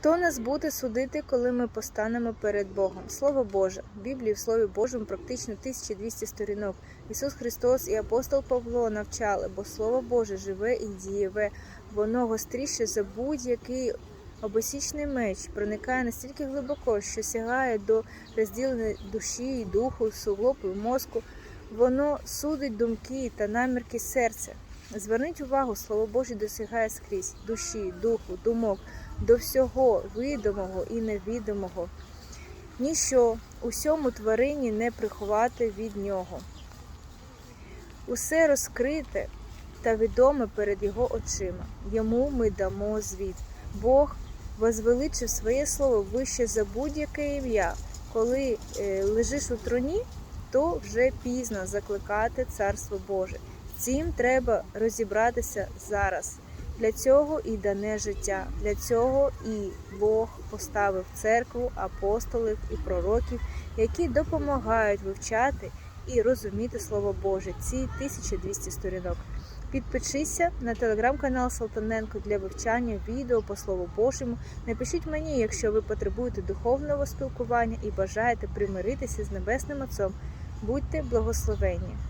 Хто нас буде судити, коли ми постанемо перед Богом? Слово Боже, в Біблії в Слові Божому практично 1200 сторінок. Ісус Христос і апостол Павло навчали, бо Слово Боже живе і дієве, воно гостріше за будь-який обосічний меч, проникає настільки глибоко, що сягає до розділення душі духу, суглоб мозку. Воно судить думки та намірки серця. Зверніть увагу, Слово Боже досягає скрізь душі, духу, думок, до всього видимого і невідомого. Ніщо усьому тварині не приховати від нього. Усе розкрите та відоме перед його очима. Йому ми дамо звіт. Бог возвеличив своє слово вище за будь-яке ім'я. Коли е, лежиш у троні, то вже пізно закликати Царство Боже. Цим треба розібратися зараз. Для цього і дане життя. Для цього і Бог поставив церкву, апостолів і пророків, які допомагають вивчати і розуміти Слово Боже. Ці 1200 сторінок. Підпишіться на телеграм-канал Салтаненко для вивчання відео по Слову Божому. Напишіть мені, якщо ви потребуєте духовного спілкування і бажаєте примиритися з Небесним Отцом. Будьте благословенні!